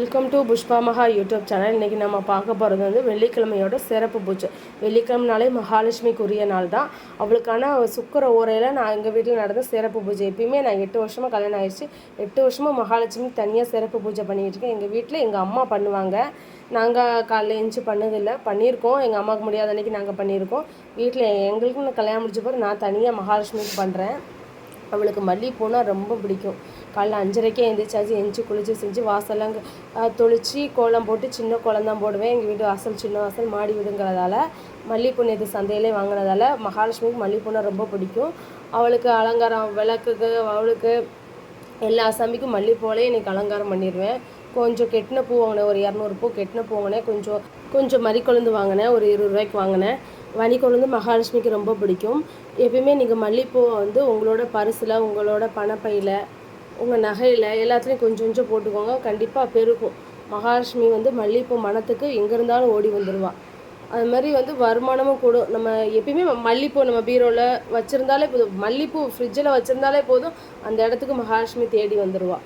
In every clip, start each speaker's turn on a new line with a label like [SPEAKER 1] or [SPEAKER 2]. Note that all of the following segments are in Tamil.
[SPEAKER 1] வெல்கம் டு புஷ்பா மகா யூடியூப் சேனல் இன்றைக்கி நம்ம பார்க்க போகிறது வந்து வெள்ளிக்கிழமையோட சிறப்பு பூஜை. வெள்ளிக்கிழமைனாலே மகாலட்சுமிக்குரிய நாள் தான் அவளுக்கான சுக்கர ஓரையில் நான் எங்கள் வீட்டில் நடந்த சிறப்பு பூஜை. எப்பயுமே நான் எட்டு வருஷமாக கல்யாணம் ஆயிடுச்சு. எட்டு வருஷமாக மகாலட்சுமி தனியாக சிறப்பு பூஜை பண்ணிகிட்டு இருக்கேன். எங்கள் வீட்டில் எங்கள் அம்மா பண்ணுவாங்க. நாங்கள் காலைல எழுந்துச்சி பண்ணதில்லை. பண்ணியிருக்கோம். எங்கள் அம்மாவுக்கு முடியாத அன்றைக்கி நாங்கள் பண்ணியிருக்கோம். வீட்டில் எங்களுக்கும் கல்யாணம் முடிச்ச பிறகு நான் தனியாக மகாலட்சுமிக்கு பண்ணுறேன் அவளுக்கு மல்லிகைப்பூனா ரொம்ப பிடிக்கும். காலைல அஞ்சரைக்கே எழுந்திரிச்சாச்சு எழுந்திரிச்சி குளிச்சு செஞ்சு வாசலாம் தொளிச்சு கோலம் போட்டு சின்ன கோலம் தான் போடுவேன். எங்கள் வீடு வாசல் சின்ன வாசல் மாடி வீடுங்கிறதால மல்லிகைப்பூ நேற்று சந்தையிலே வாங்கினதால மகாலட்சுமிக்கு மல்லிகைப்பூனா ரொம்ப பிடிக்கும். அவளுக்கு அலங்காரம் விளக்குக்கு அவளுக்கு எல்லா சாமிக்கும் மல்லிகைப்பூலையும் இன்றைக்கி அலங்காரம் பண்ணிடுவேன் கொஞ்சம் கெட்டின பூ வாங்கினேன் ஒரு இரநூறு பூ கெட்டின பூ வாங்கினேன். கொஞ்சம் கொஞ்சம் மறிக்கொழுந்து வாங்கினேன் ஒரு இருபது ரூபாய்க்கு வாங்கினேன். மணிக்கொழுந்து மகாலட்சுமிக்கு ரொம்ப பிடிக்கும். எப்பயுமே நீங்கள் மல்லிகைப்பூவை வந்து உங்களோட பரிசில் உங்களோட பணப்பையில் உங்கள் நகையில் எல்லாத்துலேயும் கொஞ்சம் கொஞ்சம் போட்டுக்கோங்க. கண்டிப்பாக பெருக்கும் மகாலட்சுமி வந்து மல்லிகைப்பூ மணத்துக்கு எங்கே இருந்தாலும் ஓடி வந்துடுவான் அது மாதிரி வந்து வருமானமும் கூடும் நம்ம எப்பயுமே மல்லிகைப்பூ நம்ம பீரோவில் வச்சுருந்தாலே போதும். மல்லிகைப்பூ ஃப்ரிட்ஜில் வச்சுருந்தாலே போதும். அந்த இடத்துக்கு மகாலட்சுமி தேடி வந்துடுவா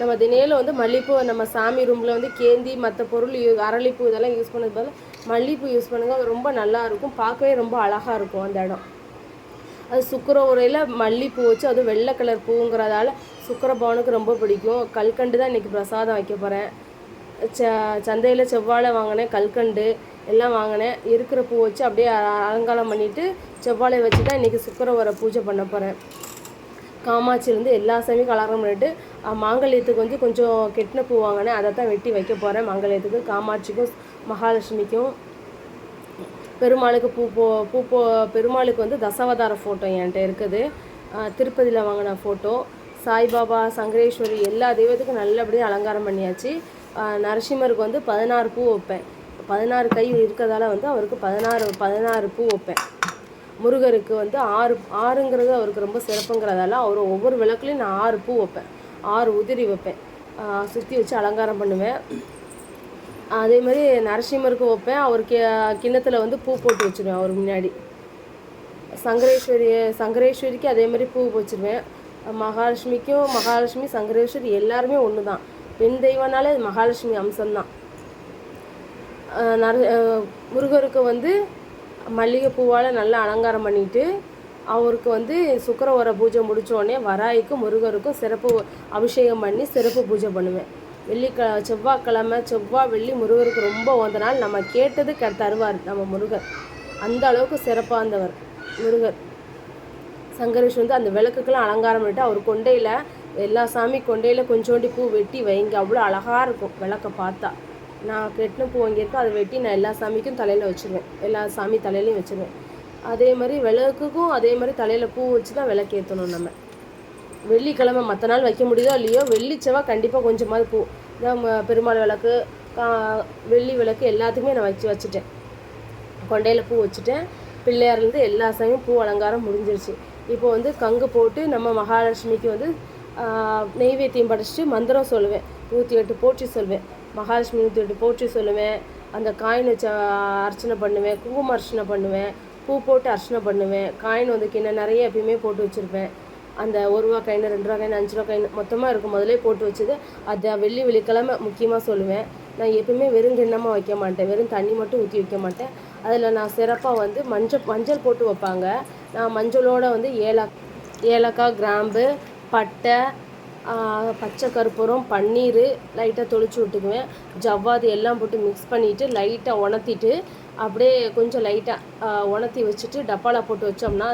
[SPEAKER 1] நம்ம தினையில் வந்து மல்லிகைப்பூ நம்ம சாமி ரூமில் வந்து கேந்தி மற்ற பொருள் யூ அரளிப்பூ இதெல்லாம் யூஸ் பண்ணது பதில் மல்லிகைப்பூ யூஸ் பண்ணுங்கள் ரொம்ப நல்லா இருக்கும். பார்க்கவே ரொம்ப அழகாக இருக்கும் அந்த இடம். அது சுக்கர உரையில் மல்லிகைப்பூ வச்சு அதுவும் வெள்ளை கலர் பூங்கிறதால சுக்கர பவனுக்கு ரொம்ப பிடிக்கும். கல்கண்டு தான் இன்றைக்கி பிரசாதம் வைக்க போகிறேன் ச சந்தையில் செவ்வாழை வாங்கினேன் கல்கண்டு எல்லாம் வாங்கினேன். இருக்கிற பூ வச்சு அப்படியே அ- அலங்காரம் பண்ணிவிட்டு செவ்வாழை வச்சு தான் இன்றைக்கி சுக்கர உரை பூஜை பண்ண போகிறேன் காமாட்சியிலேருந்து எல்லா சாமியும் கலகாரம் பண்ணிட்டு மாங்கல்யத்துக்கு வந்து கொஞ்சம் கெட்டின பூ வாங்கினேன். அதை தான் வெட்டி வைக்க போகிறேன் மாங்கல்யத்துக்கு காமாட்சிக்கும் மகாலட்சுமிக்கும். பெருமாளுக்கு பூ போ பூ போ பெருமாளுக்கு வந்து தசாவதார ஃபோட்டோ என்கிட்ட இருக்குது. திருப்பதியில் வாங்கின ஃபோட்டோ சாய்பாபா சங்கரேஸ்வரி எல்லா தெய்வத்துக்கும் நல்லபடியாக அலங்காரம் பண்ணியாச்சு. நரசிம்மருக்கு வந்து பதினாறு பூ வைப்பேன். பதினாறு கை இருக்கிறதால வந்து அவருக்கு பதினாறு பதினாறு பூ வைப்பேன். முருகருக்கு வந்து ஆறு ஆறுங்கிறது அவருக்கு ரொம்ப சிறப்புங்கிறதால அவர் ஒவ்வொரு விளக்குலையும் நான் ஆறு பூ வைப்பேன். ஆறு உதிரி வைப்பேன். சுற்றி வச்சு அலங்காரம் பண்ணுவேன். அதே மாதிரி நரசிம்மருக்கு வைப்பேன். அவருக்கு கிண்ணத்தில் வந்து பூ போட்டு வச்சுருவேன் அவர் முன்னாடி. சங்கரேஸ்வரி சங்கரேஸ்வரிக்கு அதே மாதிரி பூ வச்சுருவேன். மகாலட்சுமிக்கும் மகாலட்சுமி சங்கரேஸ்வரி எல்லாருமே ஒன்று தான் பெண் தெய்வனாலே மகாலட்சுமி அம்சம்தான். நர முருகருக்கு வந்து மல்லிகைப்பூவால் நல்லா அலங்காரம் பண்ணிட்டு அவருக்கு வந்து சுக்கரவர பூஜை முடித்தோடனே வராய்க்கும் முருகருக்கும் சிறப்பு அபிஷேகம் பண்ணி சிறப்பு பூஜை பண்ணுவேன். வெள்ளிக்க செவ்வாய்க்கிழமை செவ்வாய் வெள்ளி முருகருக்கு ரொம்ப உகந்த நாள். நம்ம கேட்டது க தருவார் நம்ம முருகர். அந்த அளவுக்கு சிறப்பாந்தவர் முருகர். சங்கரேஷ் வந்து அந்த விளக்குக்கெல்லாம் அலங்காரம் பண்ணிட்டு அவர் கொண்டையில் எல்லா சாமி கொண்டையில் கொஞ்சோண்டி பூ வெட்டி வைங்க. அவ்வளோ அழகாக இருக்கும் விளக்கை பார்த்தா. நான் கெட்டின பூ வாங்கியிருக்கேன் அதை வெட்டி நான் எல்லா சாமிக்கும் தலையில் வச்சுருவேன். எல்லா சாமி தலையிலையும் வச்சுருவேன். அதே மாதிரி விளக்குக்கும் அதே மாதிரி தலையில் பூ வச்சு தான் விளக்கேற்றணும் நம்ம. வெள்ளிக்கிழமை மற்ற நாள் வைக்க முடியுதோ இல்லையோ வெள்ளி செவ்வாய் கண்டிப்பாக கொஞ்சமாவது பூ. இதான் ம- பெருமாள் விளக்கு கா- வெள்ளி விளக்கு எல்லாத்துக்குமே நான் வச்சு வச்சுட்டேன். கொண்டையில் பூ வச்சுட்டேன். பிள்ளையார்லேருந்து எல்லா சாமியும் பூ அலங்காரம் முடிஞ்சிருச்சு. இப்போ வந்து கங்கு போட்டு நம்ம மகாலட்சுமிக்கு வந்து நெய்வேத்தியம் படைச்சிட்டு மந்திரம் சொல்லுவேன். நூற்றி எட்டு போற்றி சொல்வேன். மகாலட்சுமி தொட்டு போற்றி சொல்லுவேன். அந்த காயின் வச்சு அர்ச்சனை பண்ணுவேன். குங்குமம் அர்ச்சனை பண்ணுவேன். பூ போட்டு அர்ச்சனை பண்ணுவேன். காயின் வந்து கிண்ண நிறைய எப்பயுமே போட்டு வச்சுருப்பேன். அந்த ஒரு ரூபா காயின் ரெண்டு ரூபா காயின் அஞ்சு ரூபா காயின் மொத்தமாக இருக்கும் முதலே போட்டு வச்சது அதை வெள்ளி வெள்ளிக்கிழமை முக்கியமாக சொல்லுவேன். நான் எப்பயுமே வெறும் கிண்ணமாக வைக்க மாட்டேன். வெறும் தண்ணி மட்டும் ஊற்றி வைக்க மாட்டேன். அதில் நான் சிறப்பாக வந்து மஞ்சள் மஞ்சள் போட்டு வைப்பாங்க. நான் மஞ்சளோட வந்து ஏலக் ஏலக்காய் கிராம்பு பட்டை பச்சை கருப்பூரம் பன்னீர் லைட்டாக தொளிச்சு விட்டுக்குவேன். ஜவ்வாது எல்லாம் போட்டு மிக்ஸ் பண்ணிவிட்டு லைட்டாக உணர்த்திட்டு அப்படியே கொஞ்சம் லைட்டாக உணர்த்தி வச்சுட்டு டப்பாவில் போட்டு வச்சோம்னா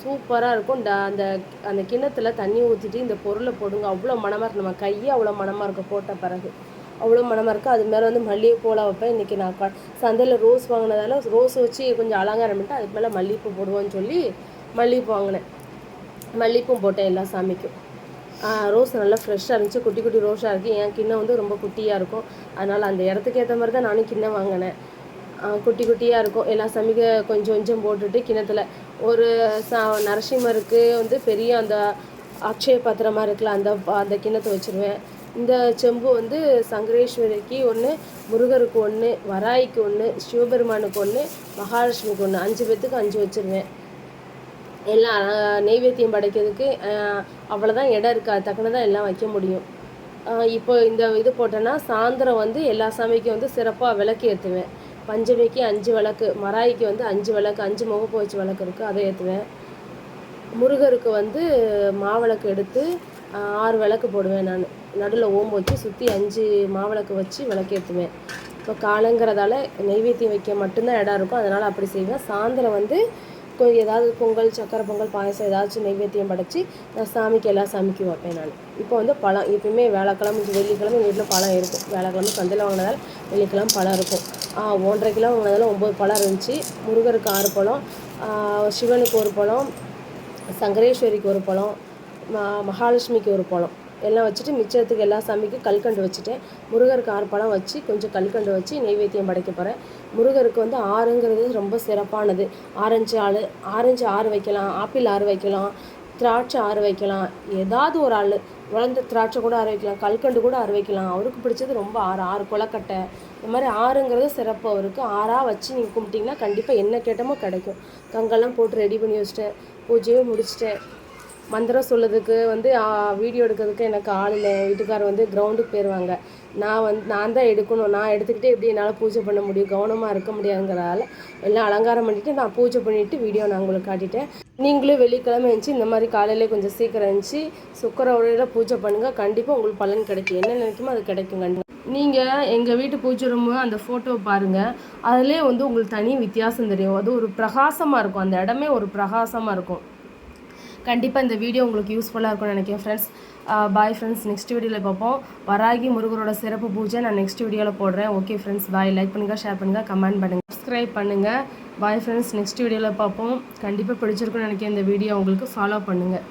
[SPEAKER 1] சூப்பராக இருக்கும். ட அந்த அந்த கிண்ணத்தில் தண்ணி ஊற்றிட்டு இந்த பொருளை போடுங்க. அவ்வளோ மணமாக இருக்கும் நம்ம கையே அவ்வளோ மணமாக இருக்கும் போட்ட பிறகு. அவ்வளோ மணமாக இருக்குது அது மேலே வந்து மல்லிகை வைப்பேன். இன்றைக்கி நான் சந்தையில் ரோஸ் வாங்கினதால ரோஸ் வச்சு கொஞ்சம் அலங்காரம் பண்ணிட்டு அதுக்கு மேலே மல்லிகைப்பூ போடுவோன்னு சொல்லி மல்லிகைப்பூ வாங்கினேன். மல்லிகைப்பூ போட்டேன் எல்லா சாமிக்கும். ரோஸ் நல்லா ஃப்ரெஷ்ஷாக இருந்துச்சு. குட்டி குட்டி ரோஸாக இருக்குது என் கிண்ணம் வந்து ரொம்ப குட்டியாக இருக்கும். அதனால் அந்த இடத்துக்கு ஏற்ற மாதிரி தான் நானும் கிண்ணம் வாங்கினேன். குட்டி குட்டியாக இருக்கும். எல்லா சாமிக்கு கொஞ்சம் கொஞ்சம் போட்டுட்டு கிண்ணத்தில் ஒரு சா நரசிம்மருக்கு வந்து பெரிய அந்த அக்ஷய பத்திரமா இருக்குல்ல அந்த அந்த கிண்ணத்தை வச்சுருவேன். இந்த செம்பு வந்து சங்கரேஸ்வரிக்கு ஒன்று முருகருக்கு ஒன்று வராய்க்கு ஒன்று சிவபெருமானுக்கு ஒன்று மகாலட்சுமிக்கு ஒன்று அஞ்சு பேத்துக்கு அஞ்சு வச்சுருவேன். எல்லாம் நெய்வேத்தியம் படைக்கிறதுக்கு அவ்வளோதான் இடம் இருக்கா. தக்கன தான் எல்லாம் வைக்க முடியும். இப்போ இந்த இது போட்டேன்னா சாயந்தரம் வந்து எல்லா சாமிக்கும் வந்து சிறப்பாக விளக்கு ஏற்றுவேன் பஞ்சமிக்கு அஞ்சு விளக்கு மராய்க்கு வந்து அஞ்சு விளக்கு அஞ்சு முகப்பு வச்சு விளக்கு இருக்குது அதை ஏற்றுவேன் முருகருக்கு வந்து மாவிளக்கு எடுத்து ஆறு விளக்கு போடுவேன் நான். நடுவில் ஓம்பு வச்சு சுற்றி அஞ்சு மாவிளக்கு வச்சு விளக்கு ஏற்றுவேன் இப்போ காலங்கிறதால நெய்வேத்தியம் வைக்க மட்டும்தான் இடம் இருக்கும். அதனால் அப்படி செய்வேன். சாயந்தரம் வந்து ஏதாவது பொங்கல் சக்கரை பொங்கல் பாயசம் ஏதாச்சும் நெய்வேத்தியம் படைச்சி நான் சாமிக்கு எல்லா சாமிக்கும் வைப்பேன் நான். இப்போ வந்து பழம் எப்பயுமே வேலைக்கிழமை வெள்ளிக்கிழமை எங்கள் வீட்டில் பழம் இருக்கும். வேலைக்கிழமை சந்தையில் வாங்கினதால் வெள்ளிக்கிழமை பழம் இருக்கும். ஒன்றரை கிலோ வாங்கினதால ஒம்பது பழம் இருந்துச்சு. முருகருக்கு ஆறு பழம் சிவனுக்கு ஒரு பழம் சங்கரேஸ்வரிக்கு ஒரு பழம் ம- மகாலட்சுமிக்கு ஒரு பழம். எல்லாம் வச்சுட்டு மிச்சத்துக்கு எல்லா சாமிக்கும் கல்கண்டு வச்சுட்டேன். முருகருக்கு ஆறு பழம் வச்சு கொஞ்சம் கல்கண்டு வச்சு நெய்வேத்தியம் படைக்க போகிறேன் முருகருக்கு வந்து ஆறுங்கிறது ரொம்ப சிறப்பானது. ஆரஞ்சு ஆள் ஆரஞ்சு ஆறு வைக்கலாம் ஆப்பிள் ஆறு வைக்கலாம் திராட்சை ஆறு வைக்கலாம். ஏதாவது ஒரு ஆள் வளர்ந்த திராட்சை கூட ஆறு வைக்கலாம் கல்கண்டு கூட ஆறு வைக்கலாம். அவருக்கு பிடிச்சது ரொம்ப ஆறு ஆறு கொலக்கட்டை. இந்த மாதிரி ஆறுங்கிறது சிறப்பு அவருக்கு. ஆறாக வச்சு நீங்கள் கும்பிட்டிங்கன்னா கண்டிப்பாக என்ன கேட்டமோ கிடைக்கும். கங்கெல்லாம் போட்டு ரெடி பண்ணி வச்சிட்டேன். பூஜையும் முடிச்சிட்டேன். மந்திரம் சொல்லதுக்கு வந்து வீடியோ எடுக்கிறதுக்கு எனக்கு ஆள் இல்லை. வீட்டுக்கார் வீட்டுக்காரர் வந்து கிரவுண்டுக்கு போயிடுவாங்க நான் வந்து நான் தான் எடுக்கணும். நான் எடுத்துக்கிட்டே எப்படி என்னால் பூஜை பண்ண முடியும்? கவனமாக இருக்க முடியாதுங்கிறதால எல்லாம் அலங்காரம் பண்ணிவிட்டு நான் பூஜை பண்ணிவிட்டு வீடியோ நான் உங்களுக்கு காட்டிட்டேன். நீங்களும் வெள்ளிக்கிழமை இருந்துச்சு இந்த மாதிரி காலையிலே கொஞ்சம் சீக்கிரம் இருந்துச்சு சுக்கர உரையில் பூஜை பண்ணுங்கள் கண்டிப்பாக உங்களுக்கு பலன் கிடைக்கும். என்ன நினைக்குமோ அது கிடைக்கும் கண்டிப்பாக நீங்கள் எங்கள் வீட்டு பூஜை ரூமு அந்த ஃபோட்டோவை பாருங்கள் அதிலே வந்து உங்களுக்கு தனி வித்தியாசம் தெரியும். அது ஒரு பிரகாசமாக இருக்கும். அந்த இடமே ஒரு பிரகாசமாக இருக்கும். கண்டிப்பாக இந்த வீடியோ உங்களுக்கு யூஸ்ஃபுல்லாக இருக்கும்னு நினைக்கிறேன் ஃப்ரெண்ட்ஸ் பாய் ஃப்ரெண்ட்ஸ் நெக்ஸ்ட் வீடியோவில் பார்ப்போம். வராகி முருகரோட சிறப்பு பூஜை நான் நெக்ஸ்ட் வீடியோவில் போடுறேன். ஓகே ஃப்ரெண்ட்ஸ் பாய் லைக் பண்ணுங்கள் ஷேர் பண்ணுங்கள் கமெண்ட் பண்ணுங்கள் சப்ஸ்கிரைப் பண்ணுங்கள் பாய் ஃப்ரெண்ட்ஸ் நெக்ஸ்ட் வீடியோவில் பார்ப்போம். கண்டிப்பாக பிடிச்சிருக்குன்னு நினைக்கிறேன் இந்த வீடியோ உங்களுக்கு ஃபாலோ பண்ணுங்கள்